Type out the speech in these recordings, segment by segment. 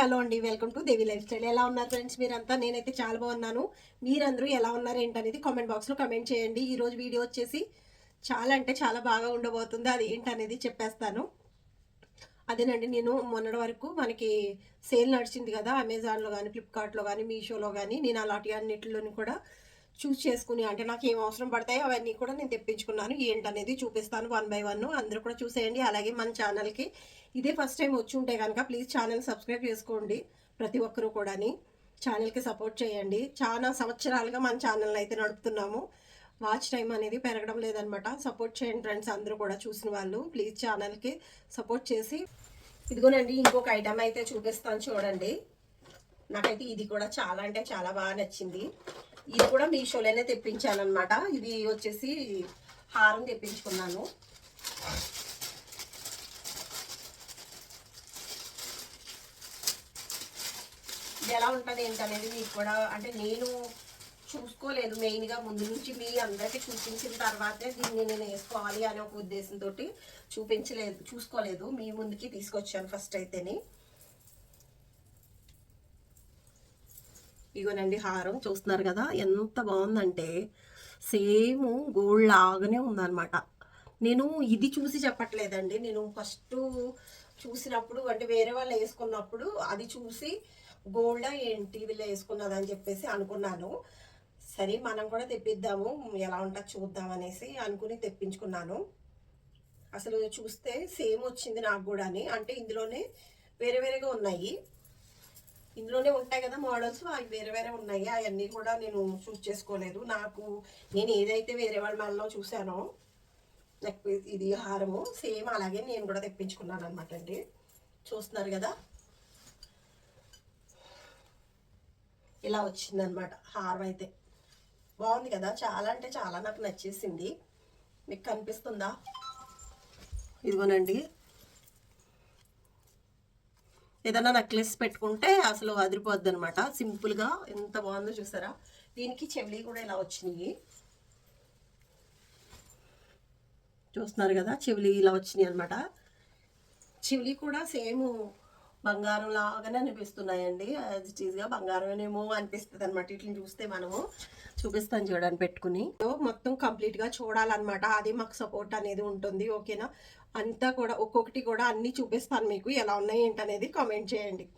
Hello అండి welcome to Devi lifestyle. ఎలా ఉన్నారు ఫ్రెండ్స్? మీరంతా? నేనైతే చాలా బాగున్నాను. మీరందరూ ఎలా ఉన్నారు ఏంటనేది కామెంట్ బాక్స్లో కమెంట్ చేయండి. ఈరోజు వీడియో వచ్చేసి చాలా అంటే చాలా బాగా ఉండబోతుంది. అది ఏంటనేది చెప్పేస్తాను. అదేనండి నేను మొన్నటి వరకు మనకి సేల్ నడిచింది కదా అమెజాన్లో కానీ ఫ్లిప్కార్ట్లో కానీ మీషోలో కానీ నేను అలాంటి అన్నిటిలోని కూడా చూస్ చేసుకుని అంటే నాకు ఏం అవసరం పడతాయో అవన్నీ కూడా నేను తెప్పించుకున్నాను. ఏంటనేది చూపిస్తాను వన్ బై వన్. అందరూ కూడా చూసేయండి. అలాగే మన ఛానల్కి ఇదే ఫస్ట్ టైం వచ్చి ఉంటే కనుక ప్లీజ్ ఛానల్ సబ్స్క్రైబ్ చేసుకోండి ప్రతి ఒక్కరూ కూడాని. ఛానల్కి సపోర్ట్ చేయండి. చాలా సంవత్సరాలుగా మన ఛానల్ అయితే నడుపుతున్నాము. వాచ్ టైం అనేది పెరగడం లేదనమాట. సపోర్ట్ చేయండి ఫ్రెండ్స్ అందరూ కూడా చూసిన వాళ్ళు. ప్లీజ్ ఛానల్కి సపోర్ట్ చేసి. ఇదిగోనండి ఇంకొక ఐటమ్ అయితే చూపిస్తాను చూడండి. నాకైతే ఇది కూడా చాలా అంటే చాలా బాగా నచ్చింది. ఇది కూడా మీషోలోనే తెప్పించాను అనమాట ఇది వచ్చేసి హారం తెప్పించుకున్నాను. ఇది ఎలా ఉంటుంది ఏంటనేది మీకు కూడా అంటే నేను చూసుకోలేదు. మెయిన్గా ముందు నుంచి మీ అందరికీ చూపించిన తర్వాతే దీన్ని నేను వేసుకోవాలి అనే ఒక ఉద్దేశంతో చూపించలేదు చూసుకోలేదు. మీ ముందుకి తీసుకొచ్చాను ఫస్ట్ అయితేనే. ఇగోనండి హారం చూస్తున్నారు కదా ఎంత బాగుందంటే సేమ్ గోల్డ్ లాగానే ఉందన్నమాట. నేను ఇది చూసి చెప్పట్లేదండి. నేను ఫస్ట్ చూసినప్పుడు అంటే వేరే వాళ్ళు వేసుకున్నప్పుడు అది చూసి గోల్డా ఏంటి వీళ్ళు వేసుకున్నది అని చెప్పేసి అనుకున్నాను. సరే మనం కూడా తెప్పిద్దాము ఎలా ఉంటుందో చూద్దాం అనేసి అనుకుని తెప్పించుకున్నాను. అసలు చూస్తే సేమ్ వచ్చింది నాకు కూడాని. అంటే ఇందులోనే వేరే వేరేగా ఉన్నాయి. ఇందులోనే ఉంటాయి కదా మోడల్స్. అవి వేరే వేరే ఉన్నాయి. అవన్నీ కూడా నేను చూస్ చేసుకోలేదు. నాకు నేను ఏదైతే వేరే వాళ్ళ మెడలో చూసానో నెక్ ఇది హారము సేమ్ అలాగే నేను కూడా తెప్పించుకున్నాను అనమాట అండి. చూస్తున్నారు కదా? ఇలా వచ్చిందనమాట హారం అయితే. బాగుంది కదా? చాలా అంటే చాలా నాకు నచ్చేసింది. మీకు కనిపిస్తుందా? ఇదిగోనండి. ఏదైనా నెక్లెస్ పెట్టుకుంటే అసలు అదిరిపోద్ది అనమాట సింపుల్గా ఎంత బాగుందో చూసారా? దీనికి చెవిలి కూడా ఇలా వచ్చినాయి. చూస్తున్నారు కదా చెవిలి ఇలా వచ్చినాయి అనమాట చెవిలి కూడా సేమ్ బంగారం లాగానే అనిపిస్తున్నాయండి. యాజ్ ఇట్ ఈస్గా బంగారమేనేమో అనిపిస్తుంది అనమాట వీటిని చూస్తే మనము చూపిస్తాను చూడడానికి పెట్టుకుని. మొత్తం కంప్లీట్గా చూడాలన్నమాట. అది మాకు సపోర్ట్ అనేది ఉంటుంది ఓకేనా? అంతా కూడా ఒక్కొక్కటి కూడా అన్నీ చూపిస్తాను మీకు ఎలా ఉన్నాయి ఏంటనేది కామెంట్ చేయండి.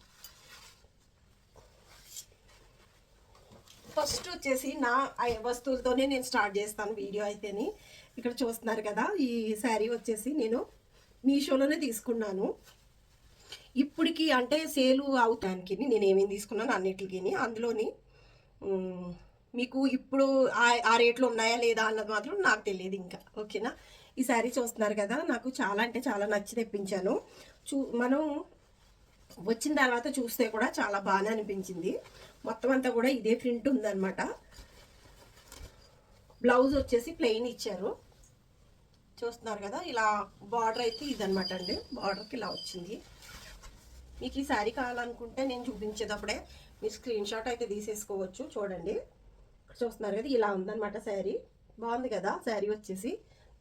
ఫస్ట్ వచ్చేసి నా వస్తువులతోనే నేను స్టార్ట్ చేస్తాను వీడియో అయితేని. ఇక్కడ చూస్తున్నారు కదా ఈ శారీ వచ్చేసి నేను మీషోలోనే తీసుకున్నాను. ఇప్పటికి అంటే సేలు అవుతానికి నేను ఏమేమి తీసుకున్నాను అన్నిటికి అందులోని మీకు ఇప్పుడు ఆ- ఆ రేట్లు ఉన్నాయా లేదా అన్నది మాత్రం నాకు తెలియదు ఇంకా. ఓకేనా? ఈ శారీ చూస్తున్నారు కదా నాకు చాలా అంటే చాలా నచ్చి తెప్పించాను. చూ మనం వచ్చిన తర్వాత చూస్తే కూడా చాలా బాగానే అనిపించింది. మొత్తం అంతా కూడా ఇదే ప్రింట్ ఉందన్నమాట. బ్లౌజ్ వచ్చేసి ప్లెయిన్ ఇచ్చారు. చూస్తున్నారు కదా ఇలా బార్డర్ అయితే ఇదనమాట అండి. బార్డర్కి ఇలా వచ్చింది. మీకు ఈ శారీ కావాలనుకుంటే నేను చూపించేటప్పుడే మీరు స్క్రీన్ షాట్ అయితే తీసేసుకోవచ్చు చూడండి. చూస్తున్నారు కదా ఇలా ఉందన్నమాట శారీ. బాగుంది కదా శారీ వచ్చేసి.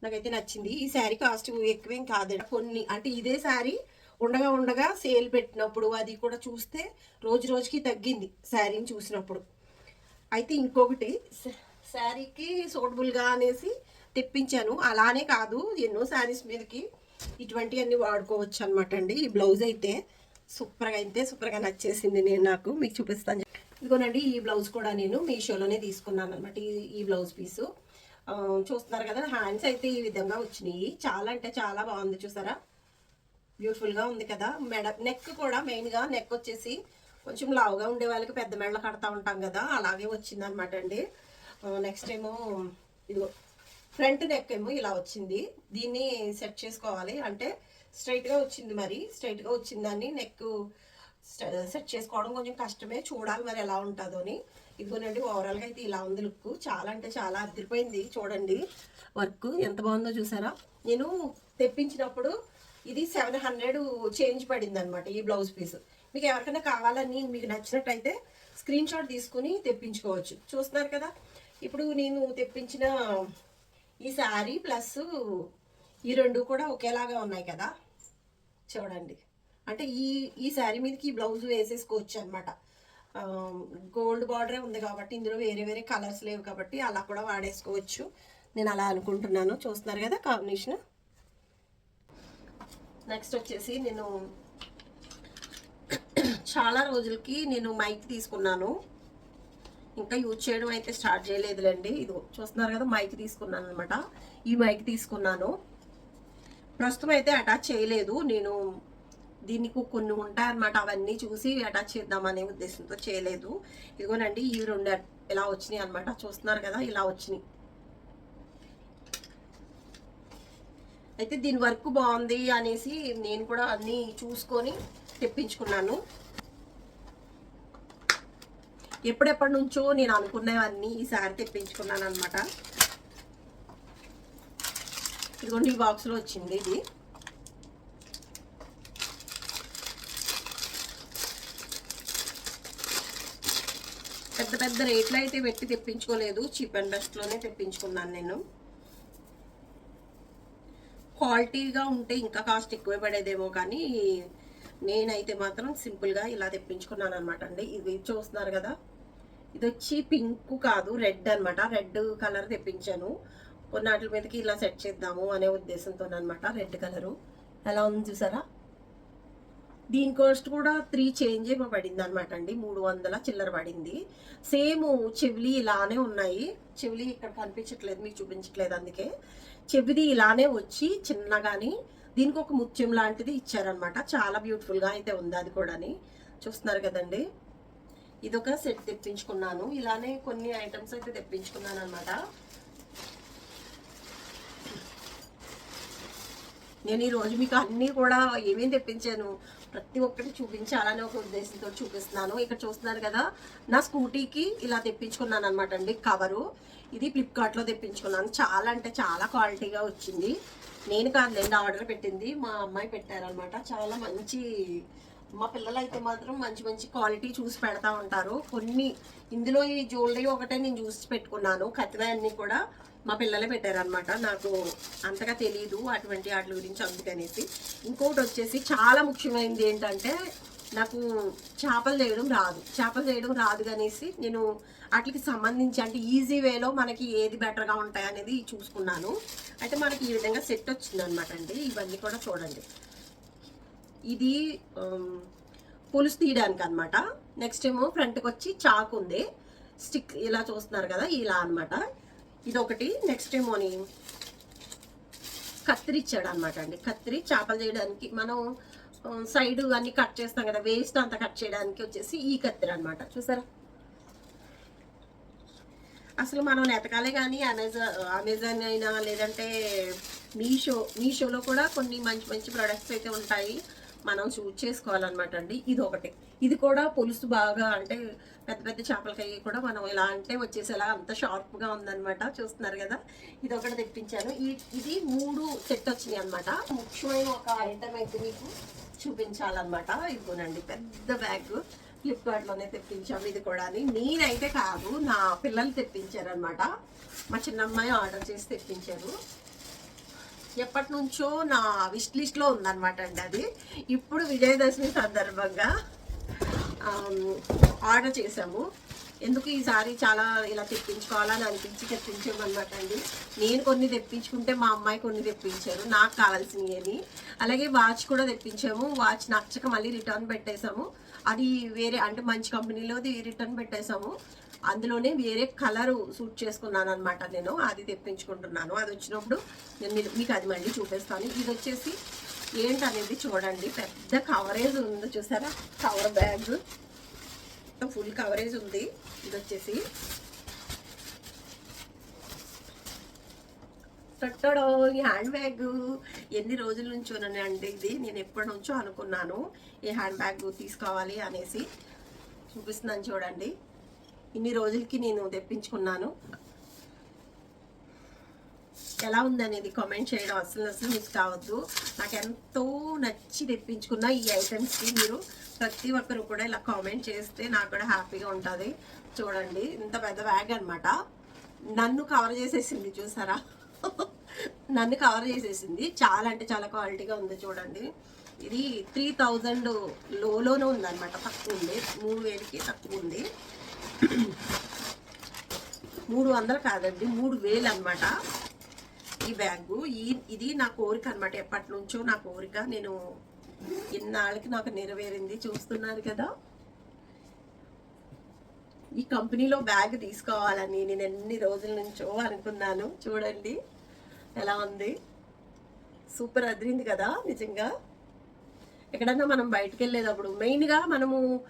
నాకైతే నచ్చింది. ఈ శారీ కాస్ట్ ఎక్కువేం కాదండి కొన్ని అంటే ఇదే శారీ ఉండగా ఉండగా సేల్ పెట్టినప్పుడు అది కూడా చూస్తే రోజు రోజుకి తగ్గింది శారీని చూసినప్పుడు. అయితే ఇంకొకటి శారీకి సూటబుల్గా అనేసి తెప్పించాను. అలానే కాదు ఎన్నో శారీస్ మీదకి ఇటువంటివన్నీ వాడుకోవచ్చు అనమాట అండి. ఈ బ్లౌజ్ అయితే సూపర్గా అయితే సూపర్గా నచ్చేసింది నేను నాకు. మీకు చూపిస్తాను. ఇదిగోనండి ఈ బ్లౌజ్ కూడా నేను మీషోలోనే తీసుకున్నాను అనమాట ఈ బ్లౌజ్ పీసు. చూస్తున్నారు కదా హ్యాండ్స్ అయితే ఈ విధంగా వచ్చినాయి. చాలా అంటే చాలా బాగుంది చూసారా? బ్యూటిఫుల్గా ఉంది కదా. మెడ నెక్ కూడా మెయిన్గా నెక్ వచ్చేసి కొంచెం లావుగా ఉండే వాళ్ళకి పెద్ద మెడలు కడతా ఉంటాం కదా అలాగే వచ్చింది అనమాట అండి నెక్స్ట్ ఏమో ఇదిగో ఫ్రంట్ నెక్ ఏమో ఇలా వచ్చింది. దీన్ని సెట్ చేసుకోవాలి అంటే స్ట్రైట్గా వచ్చింది మరి. స్ట్రైట్గా వచ్చిందని నెక్ సెట్ చేసుకోవడం కొంచెం కష్టమే. చూడాలి మరి ఎలా ఉంటుందో అని. ఇదిగోనండి ఓవరాల్గా అయితే ఇలా ఉంది లుక్. చాలా అంటే చాలా అదిరిపోయింది చూడండి. వర్క్ ఎంత బాగుందో చూసారా? నేను తెప్పించినప్పుడు ఇది సెవెన్ హండ్రెడ్ చేంజ్ పడింది అనమాట ఈ బ్లౌజ్ పీస్ మీకు ఎవరికైనా కావాలని మీకు నచ్చినట్టయితే స్క్రీన్ షాట్ తీసుకుని తెప్పించుకోవచ్చు. చూస్తున్నారు కదా? ఇప్పుడు నేను తెప్పించిన ఈ శారీ ప్లస్ ఈ రెండు కూడా ఒకేలాగా ఉన్నాయి కదా? చూడండి. అంటే ఈ ఈ శారీ మీదకి ఈ బ్లౌజ్ వేసేసుకోవచ్చు అనమాట గోల్డ్ బార్డరే ఉంది కాబట్టి ఇందులో వేరే వేరే కలర్స్ లేవు కాబట్టి అలా కూడా వాడేసుకోవచ్చు. నేను అలా అనుకుంటున్నాను. చూస్తున్నారు కదా కాంబినేషన్. నెక్స్ట్ వచ్చేసి నేను చాలా రోజులకి నేను మైక్ తీసుకున్నాను. ఇంకా యూజ్ చేయడం అయితే స్టార్ట్ చేయలేదులేండి. ఇది చూస్తున్నారు కదా మైక్ తీసుకున్నాను అనమాట ఈ మైక్ తీసుకున్నాను. ప్రస్తుతం అయితే అటాచ్ చేయలేదు. నేను దీనికి కొన్ని ఉంటాయన్నమాట. అవన్నీ చూసి అటాచ్ చేద్దామనే ఉద్దేశంతో చేయలేదు. ఇదిగోనండి ఈ రెండు ఇలా వచ్చినాయి అనమాట చూస్తున్నారు కదా ఇలా వచ్చినాయి. అయితే దీని వర్క్ బాగుంది అనేసి నేను కూడా అన్నీ చూసుకొని తెప్పించుకున్నాను. ఎప్పుడెప్పటి నుంచో నేను అనుకున్నవన్నీ ఈసారి తెప్పించుకున్నాను అనమాట ఇదిగోండి ఈ బాక్స్లో వచ్చింది ఇది. పెద్ద రేట్లు అయితే పెట్టి తెప్పించుకోలేదు. చీప్ అండ్ బెస్ట్లోనే తెప్పించుకున్నాను నేను. క్వాలిటీగా ఉంటే ఇంకా కాస్ట్ ఎక్కువ పడేదేమో కానీ నేనైతే మాత్రం సింపుల్గా ఇలా తెప్పించుకున్నాను అనమాట అండి. ఇది చూస్తున్నారు కదా? ఇది వచ్చి పింక్ కాదు రెడ్ అనమాట రెడ్ కలర్ తెప్పించాను. కొన్నాటి మీదకి ఇలా సెట్ చేద్దాము అనే ఉద్దేశంతో అనమాట రెడ్ కలరు. ఎలా ఉంది చూసారా? దీని కాస్ట్ కూడా త్రీ చేంజ్ ఏమో పడింది అనమాట అండి. మూడు వందల చిల్లర పడింది. సేమ్ చెవిలి ఇలానే ఉన్నాయి. చెవిలి ఇక్కడ కనిపించట్లేదు మీకు చూపించట్లేదు అందుకే. చెవిది ఇలానే వచ్చి చిన్నగాని దీనికి ఒక ముత్యం లాంటిది ఇచ్చారనమాట చాలా బ్యూటిఫుల్గా అయితే ఉంది అది కూడాని. చూస్తున్నారు కదండి. ఇదొక సెట్ తెప్పించుకున్నాను. ఇలానే కొన్ని ఐటమ్స్ అయితే తెప్పించుకున్నాను అనమాట నేను ఈ రోజు మీకు అన్నీ కూడా ఏమేమి తెప్పించాను? ప్రతి ఒక్కటి చూపించాలనే ఒక ఉద్దేశంతో చూపిస్తున్నాను. ఇక్కడ చూస్తున్నారు కదా నా స్కూటీకి ఇలా తెప్పించుకున్నాను అనమాట అండి కవరు. ఇది ఫ్లిప్కార్ట్లో తెప్పించుకున్నాను. చాలా అంటే చాలా క్వాలిటీగా వచ్చింది. నేను కాదులేండి ఆర్డర్ పెట్టింది మా అమ్మాయి పెట్టారనమాట చాలా మంచి మా పిల్లలు అయితే మాత్రం మంచి మంచి క్వాలిటీ చూసి పెడతా ఉంటారు. కొన్ని ఇందులో ఈ జ్యువెలరీ ఒకటే నేను చూసి పెట్టుకున్నాను. కత్తిరా కూడా మా పిల్లలే పెట్టారనమాట నాకు అంతగా తెలియదు అటువంటి వాటి గురించి అందుకనేసి. ఇంకొకటి వచ్చేసి చాలా ముఖ్యమైనది ఏంటంటే నాకు చేపలు చేయడం రాదు. చేపలు చేయడం రాదు అనేసి నేను వాటికి సంబంధించి అంటే ఈజీ వేలో మనకి ఏది బెటర్గా ఉంటాయి అనేది చూసుకున్నాను. అయితే మనకి ఈ విధంగా సెట్ వచ్చింది అనమాట అండి. ఇవన్నీ కూడా చూడండి. ఇది పులుసు తీయడానికి అనమాట నెక్స్ట్ ఏమో ఫ్రంట్కి వచ్చి చాకు ఉంది స్టిక్ ఇలా చూస్తున్నారు కదా ఇలా అన్నమాట. ఇది ఒకటి నెక్స్ట్ ఏమోని కత్తిరి ఇచ్చాడు అనమాట అండి. కత్తిరి చేపలు చేయడానికి మనం సైడ్ అన్ని కట్ చేస్తాం కదా వేస్ట్ అంతా కట్ చేయడానికి వచ్చేసి ఈ కత్తిరి అనమాట చూసారా? అసలు మనం నెతకాలే కానీ అమెజాన్ అమెజాన్ అయినా లేదంటే మీషో మీషోలో కూడా కొన్ని మంచి మంచి ప్రొడక్ట్స్ అయితే ఉంటాయి. మనం చూజ్ చేసుకోవాలన్నమాట అండి. ఇది ఒకటి ఇది కూడా పులుసు బాగా అంటే పెద్ద పెద్ద చేపలకాయ కూడా మనం ఇలా అంటే వచ్చేసేలా అంత షార్ప్గా ఉందన్నమాట. చూస్తున్నారు కదా? ఇది ఒకటి తెప్పించాను. ఈ- ఇది మూడు సెట్ వచ్చినాయి అనమాట ముఖ్యమైన ఒక ఐటమ్ అయితే మీకు చూపించాలన్నమాట. ఇదిగోనండి పెద్ద బ్యాగ్. ఫ్లిప్కార్ట్లోనే తెప్పించాము ఇది కూడా నేనైతే కాదు నా పిల్లలు తెప్పించారనమాట మా చిన్నమ్మాయి ఆర్డర్ చేసి తెప్పించారు. ఎప్పటి నుంచో నా విష్ లిస్ట్లో ఉందన్నమాట అండి అది. ఇప్పుడు విజయదశమి సందర్భంగా ఆర్డర్ చేసాము ఎందుకు ఈసారి చాలా ఇలా తెప్పించుకోవాలని అనిపించి తెప్పించామన్నమాట అండి. నేను కొన్ని తెప్పించుకుంటే మా అమ్మాయి కొన్ని తెప్పించారు. నాకు కావాల్సినవి. అలాగే వాచ్ కూడా తెప్పించాము. వాచ్ నచ్చక మళ్ళీ రిటర్న్ పెట్టేశాము. అది వేరే అంటే మంచి కంపెనీలోది రిటర్న్ పెట్టేశాము. అందులోనే వేరే కలర్ సూట్ చేసుకున్నాను అనమాట నేను. అది తెప్పించుకుంటున్నాను. అది వచ్చినప్పుడు నేను మీకు అది మళ్ళీ చూపిస్తాను. ఇది వచ్చేసి ఏంటనేది చూడండి. పెద్ద కవరేజ్ ఉంది చూసారా? కవర్ బ్యాగ్ ఫుల్ కవరేజ్ ఉంది. ఇది వచ్చేసి టట్టడో ఈ హ్యాండ్ బ్యాగ్ ఎన్ని రోజుల నుంచో అండి ఇది. నేను ఎప్పటి నుంచో అనుకున్నాను ఈ హ్యాండ్ బ్యాగ్ తీసుకోవాలి అనేసి. చూపిస్తున్నాను చూడండి. ఇన్ని రోజులకి నేను తెప్పించుకున్నాను. ఎలా ఉందనేది కామెంట్ చేయడం అసలు అసలు మిస్ కావద్దు. నాకు ఎంతో నచ్చి తెప్పించుకున్న ఈ ఐటమ్స్కి మీరు ప్రతి ఒక్కరు కూడా ఇలా కామెంట్ చేస్తే నాకు కూడా హ్యాపీగా ఉంటుంది. చూడండి ఇంత పెద్ద బ్యాగ్ అనమాట నన్ను కవర్ చేసేసింది చూసారా? నన్ను కవర్ చేసేసింది. చాలా అంటే చాలా క్వాలిటీగా ఉంది చూడండి. ఇది త్రీ థౌజండ్ లోలోనే ఉందన్నమాట. తక్కువ ఉంది. మూడు వేలకి తక్కువ ఉంది. మూడు వందలు కాదండి మూడు వేలు అనమాట ఈ బ్యాగు ఈ ఇది నా కోరిక అనమాట ఎప్పటి నుంచో నా కోరిక. నేను ఇన్నాళ్ళకి నాకు నెరవేరింది. చూస్తున్నారు కదా. ఈ కంపెనీలో బ్యాగ్ తీసుకోవాలని నేను ఎన్ని రోజుల నుంచో అనుకున్నాను. చూడండి. ఎలా ఉంది? సూపర్ అదిరింది కదా నిజంగా. ఎక్కడన్నా మనం బయటకు వెళ్ళేటప్పుడు మెయిన్గా మనము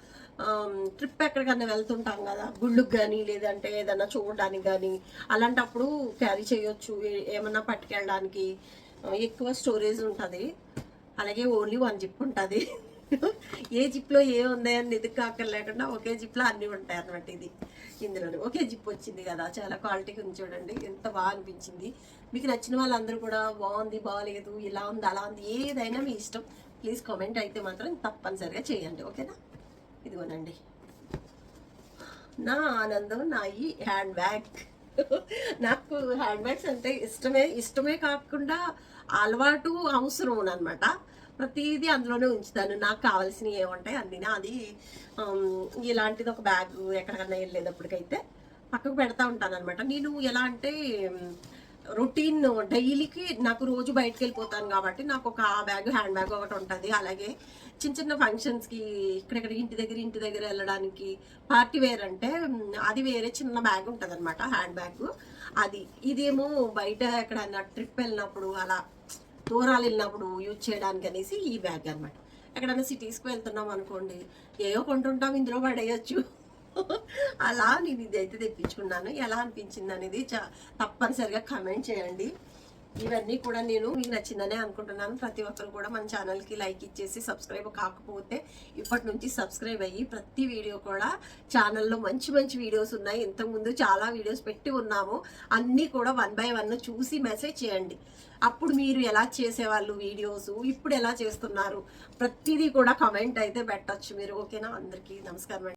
ట్రిప్ ఎక్కడికన్నా వెళ్తుంటాం కదా గుళ్ళుకి కానీ లేదంటే ఏదైనా చూడడానికి కానీ అలాంటప్పుడు క్యారీ చేయొచ్చు. ఏమన్నా పట్టుకెళ్ళడానికి ఎక్కువ స్టోరేజ్ ఉంటుంది. అలాగే ఓన్లీ వన్ జిప్ ఉంటుంది. ఏ జిప్లో ఏ ఉన్నాయని ఎదుగు లేకుండా ఒకే జిప్లో అన్నీ ఉంటాయి అన్నమాట ఇది. ఇందులో ఒకే జిప్ వచ్చింది కదా చాలా క్వాలిటీగా ఉంది చూడండి. ఎంత బాగా అనిపించింది. మీకు నచ్చిన వాళ్ళందరూ కూడా బాగుంది బాగాలేదు ఇలా ఉంది అలా ఉంది ఏదైనా మీ ఇష్టం ప్లీజ్ కామెంట్ అయితే మాత్రం తప్పనిసరిగా చేయండి. ఓకేనా? ఇదిగోనండి. నా ఆనందం నా ఈ హ్యాండ్ బ్యాగ్ నాకు హ్యాండ్ బ్యాగ్స్ అంటే ఇష్టమే ఇష్టమే కాకుండా అలవాటు అవసరం అనమాట ప్రతిదీ అందులోనే ఉంచుతాను. నాకు కావాల్సినవి ఏముంటాయి అన్నీ. అది ఇలాంటిది ఒక బ్యాగ్ ఎక్కడికన్నా వెళ్ళేటప్పటికైతే పక్కకు పెడతా ఉంటాను అనమాట నేను ఎలా అంటే రొటీన్ డైలీకి నాకు రోజు బయటకు వెళ్ళిపోతాను కాబట్టి నాకు ఒక బ్యాగ్ హ్యాండ్ బ్యాగ్ ఒకటి ఉంటుంది. అలాగే చిన్న చిన్న ఫంక్షన్స్కి ఇక్కడెక్కడ ఇంటి దగ్గర ఇంటి దగ్గర వెళ్ళడానికి పార్టీ వేర్ అంటే అది వేరే చిన్న బ్యాగ్ ఉంటుంది అనమాట హ్యాండ్ బ్యాగ్. అది ఇదేమో బయట ఎక్కడైనా ట్రిప్ వెళ్ళినప్పుడు అలా దూరాలు వెళ్ళినప్పుడు యూజ్ చేయడానికి అనేసి ఈ బ్యాగ్ అనమాట ఎక్కడైనా సిటీస్కి వెళ్తున్నాం అనుకోండి ఏవో కొంటుంటాం ఇందులో పడేయచ్చు. అలా నేను ఇది అయితే తెప్పించుకున్నాను. ఎలా అనిపించింది అనేది చా తప్పనిసరిగా కమెంట్ చేయండి. ఇవన్నీ కూడా నేను మీకు నచ్చిందనే అనుకుంటున్నాను. ప్రతి ఒక్కరు కూడా మన ఛానల్కి లైక్ ఇచ్చేసి సబ్స్క్రైబ్ కాకపోతే ఇప్పటి నుంచి సబ్స్క్రైబ్ అయ్యి ప్రతి వీడియో కూడా ఛానల్లో మంచి మంచి వీడియోస్ ఉన్నాయి. ఇంతకుముందు చాలా వీడియోస్ పెట్టి ఉన్నాము. అన్నీ కూడా వన్ బై వన్ చూసి మెసేజ్ చేయండి. అప్పుడు మీరు ఎలా చేసేవాళ్ళు వీడియోస్ ఇప్పుడు ఎలా చేస్తున్నారు? ప్రతిదీ కూడా కమెంట్ అయితే పెట్టచ్చు మీరు. ఓకేనా అందరికీ నమస్కారం అండి.